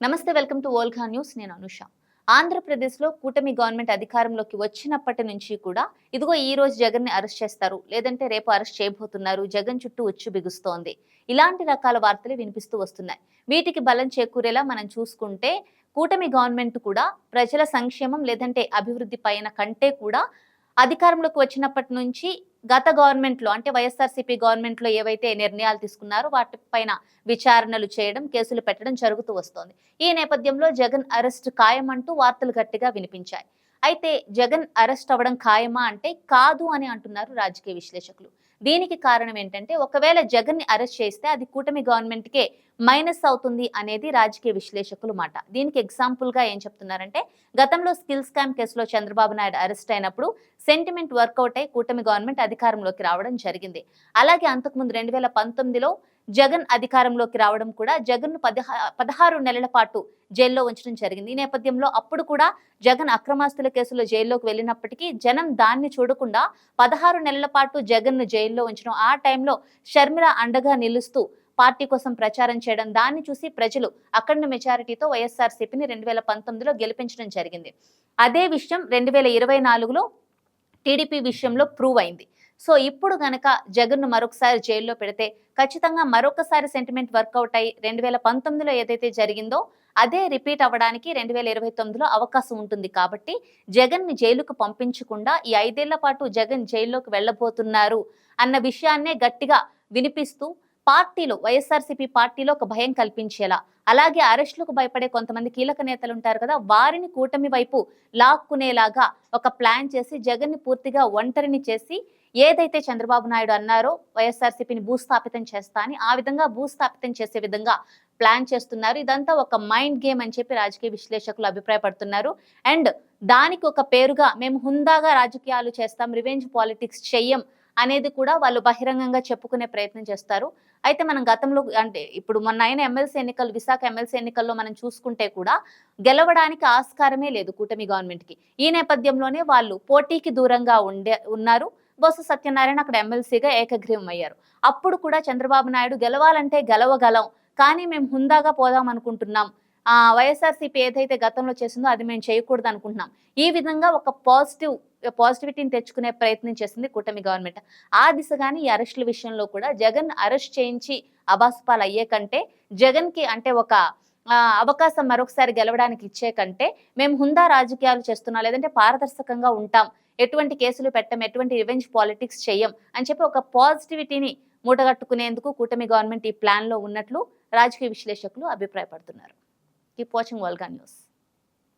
నమస్తే welcome to ఓల్ఖా news. నేను అనుష. ఆంధ్రప్రదేశ్లో కూటమి గవర్నమెంట్ అధికారంలోకి వచ్చినప్పటి నుంచి కూడా ఇదిగో ఈ రోజు జగన్ని అరెస్ట్ చేస్తారు. లేదంటే రేపు అరెస్ట్ చేయబోతున్నారు. జగన్ చుట్టూ ఉచ్చు బిగుస్తోంది. ఇలాంటి రకాల వార్తలు వినిపిస్తూ వస్తున్నాయి. వీటికి బలం చేకూరేలా మనం చూసుకుంటే కూటమి గవర్నమెంట్ కూడా ప్రజల సంక్షేమం లేదంటే అభివృద్ధి పైన కంటే కూడా అధికారంలోకి వచ్చినప్పటి నుంచి గత గవర్నమెంట్లో అంటే వైఎస్ఆర్సీపీ గవర్నమెంట్లో ఏవైతే నిర్ణయాలు తీసుకున్నారో వాటిపైన విచారణలు చేయడం కేసులు పెట్టడం జరుగుతూ వస్తోంది. ఈ నేపథ్యంలో జగన్ అరెస్ట్ ఖాయమంటూ వార్తలు గట్టిగా వినిపించాయి. అయితే జగన్ అరెస్ట్ అవ్వడం ఖాయమా అంటే కాదు అని అంటున్నారు రాజకీయ విశ్లేషకులు. దీనికి కారణం ఏంటంటే ఒకవేళ జగన్ని అరెస్ట్ చేస్తే అది కూటమి గవర్నమెంట్ కే మైనస్ అవుతుంది అనేది రాజకీయ విశ్లేషకులు మాట. దీనికి ఎగ్జాంపుల్గా ఏం చెప్తున్నారంటే గతంలో స్కిల్ స్కామ్ కేసులో చంద్రబాబు నాయుడు అరెస్ట్ అయినప్పుడు సెంటిమెంట్ వర్కౌట్ అయి కూటమి గవర్నమెంట్ అధికారంలోకి రావడం జరిగింది. అలాగే అంతకుముందు రెండు వేల పంతొమ్మిదిలో జగన్ అధికారంలోకి రావడం కూడా జగన్ను పదహారు నెలల పాటు జైల్లో ఉంచడం జరిగింది. ఈ నేపథ్యంలో అప్పుడు కూడా జగన్ అక్రమాస్తుల కేసులో జైల్లోకి వెళ్ళినప్పటికీ జనం దాన్ని చూడకుండా పదహారు నెలల పాటు జగన్ను జైల్లో ఉంచడం ఆ టైంలో షర్మిల అండగా నిలుస్తూ పార్టీ కోసం ప్రచారం చేయడం దాన్ని చూసి ప్రజలు అఖండ మెజారిటీతో వైఎస్ఆర్సీపీని రెండు వేల పంతొమ్మిదిలో గెలిపించడం జరిగింది. అదే విషయం రెండు వేల ఇరవై నాలుగులో టీడీపీ విషయంలో ప్రూవ్ అయింది. సో ఇప్పుడు గనక జగన్ను మరొకసారి జైల్లో పెడితే ఖచ్చితంగా మరొకసారి సెంటిమెంట్ వర్కౌట్ అయ్యి రెండు వేల పంతొమ్మిదిలో ఏదైతే జరిగిందో అదే రిపీట్ అవ్వడానికి రెండు వేల ఇరవై తొమ్మిదిలో అవకాశం ఉంటుంది కాబట్టి జగన్ని జైలుకు పంపించకుండా ఈ ఐదేళ్ళ పాటు జగన్ జైల్లోకి వెళ్ళబోతున్నారు అన్న విషయాన్నే గట్టిగా వినిపిస్తూ పార్టీలో వైఎస్ఆర్సీపీ పార్టీలో ఒక భయం కల్పించేలా. అలాగే అరెస్టులకు భయపడే కొంతమంది కీలక నేతలు ఉంటారు కదా వారిని కూటమి వైపు లాక్కునేలాగా ఒక ప్లాన్ చేసి జగన్ని పూర్తిగా ఒంటరిని చేసి ఏదైతే చంద్రబాబు నాయుడు అన్నారో వైఎస్ఆర్సీపీని భూస్థాపితం చేస్తా అని ఆ విధంగా భూస్థాపితం చేసే విధంగా ప్లాన్ చేస్తున్నారు. ఇదంతా ఒక మైండ్ గేమ్ అని చెప్పి రాజకీయ విశ్లేషకులు అభిప్రాయపడుతున్నారు. అండ్ దానికి ఒక పేరుగా మేము హుందాగా రాజకీయాలు చేస్తాం రివెంజ్ పాలిటిక్స్ చెయ్యం అనేది కూడా వాళ్ళు బహిరంగంగా చెప్పుకునే ప్రయత్నం చేస్తారు. అయితే మనం గతంలో అంటే ఇప్పుడు మొన్న అయిన ఎమ్మెల్సీ ఎన్నికలు విశాఖ ఎమ్మెల్సీ ఎన్నికల్లో మనం చూసుకుంటే కూడా గెలవడానికి ఆస్కారమే లేదు కూటమి గవర్నమెంట్కి ఈ నేపథ్యంలోనే వాళ్ళు పోటీకి దూరంగా ఉండే ఉన్నారు. బొత్స సత్యనారాయణ అక్కడ ఎమ్మెల్సీగా ఏకగ్రీవం అయ్యారు అప్పుడు కూడా చంద్రబాబు నాయుడు గెలవాలంటే గెలవగలం కానీ మేము హుందాగా పోదాం అనుకుంటున్నాం. ఆ వైఎస్ఆర్సీపీ ఏదైతే గతంలో చేసిందో అది మేము చేయకూడదు అనుకుంటున్నాం. ఈ విధంగా ఒక పాజిటివ్ పాజిటివిటీని తెచ్చుకునే ప్రయత్నం చేసింది కూటమి గవర్నమెంట్. ఆ దిశగాని ఈ అరెస్టుల విషయంలో కూడా జగన్ అరెస్ట్ చేయించి అబాస్పాలు అయ్యే కంటే జగన్కి అంటే ఒక అవకాశం మరొకసారి గెలవడానికి ఇచ్చే కంటే మేము హుందా రాజకీయాలు చేస్తున్నాం లేదంటే పారదర్శకంగా ఉంటాం. ఎటువంటి కేసులు పెట్టం ఎటువంటి రివెంజ్ పాలిటిక్స్ చేయం అని చెప్పి ఒక పాజిటివిటీని మూటగట్టుకునేందుకు కూటమి గవర్నమెంట్ ఈ ప్లాన్లో ఉన్నట్లు రాజకీయ విశ్లేషకులు అభిప్రాయపడుతున్నారు. Keep watching వల్గా news